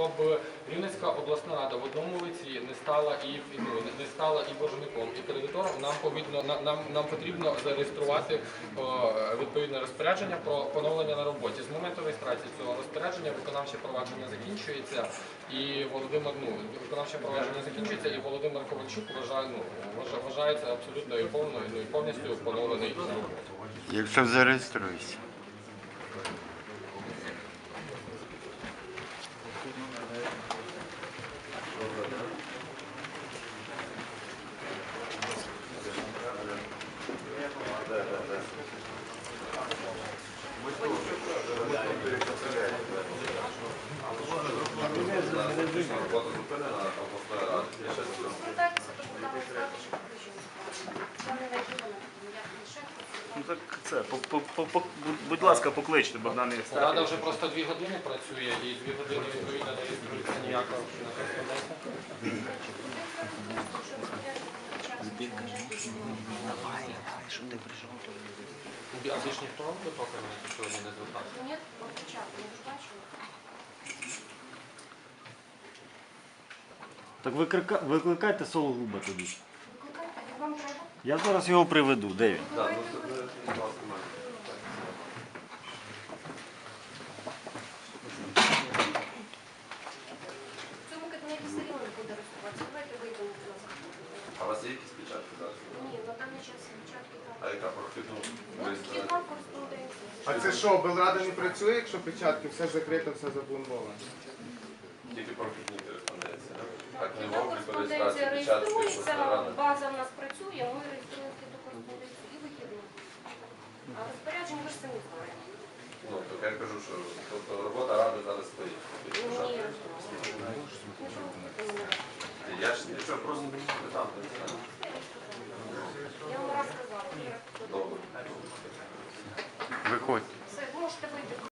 Щоб Рівненська обласна рада в одному лиці не стала і ну, не- стала і боржником, і кредитором, нам повідно на- нам, нам потрібно зареєструвати о, відповідне розпорядження про поновлення на роботі. З моменту реєстрації цього розпорядження виконавче провадження закінчується, і Володимир ну виконавче провадження закінчується, і Володимир Ковальчук вважає ну вважається абсолютно і повною ну, і повністю поновлений на роботі. Якщо зареєструєшся. Я. Ну так це, по, по, по, по- будь- ласка, покличте Богдана Рада Євстафія. вже просто дві години працює, і дві години відповідно не реєструється ніяка кореспонденція. А більш ніхто до того кабінету сьогодні не звертався? Ні, початку, я ж бачила. Так виклика... викликайте Сологуба тоді. Вам треба? Я зараз його приведу. Де він? Викликайте. В цьому кабінеті все рівно не буде розкриватися. Давайте вийдемо назад. А у вас є якісь печатки зараз? Ні, на даний час початки А так. яка прохідну? Ну. А це що, Белрада не працює, якщо печатки, все закрито, все запломбовано? Тільки прохідні кореспонденції. Так не Вхідна можуть кореспонденція реєструється, база в нас працює, ми реєструємо вхідну кореспонденцію і вихідну. А розпорядження ви ж самі знаєте. Ну, так я кажу, що тобто, робота ради зараз стоїть. Ні. Не знаю. Я ж нічого просто питав. не знаю. Я вам раз сказала. Добре. Виходь.